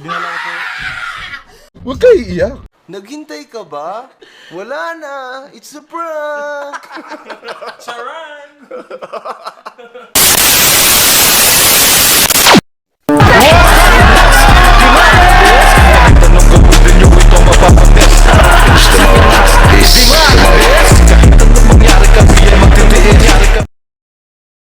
dinala ko po. Huwag kayo iiyak. Naghintay ka ba? Wala na! It's a prank! Charan!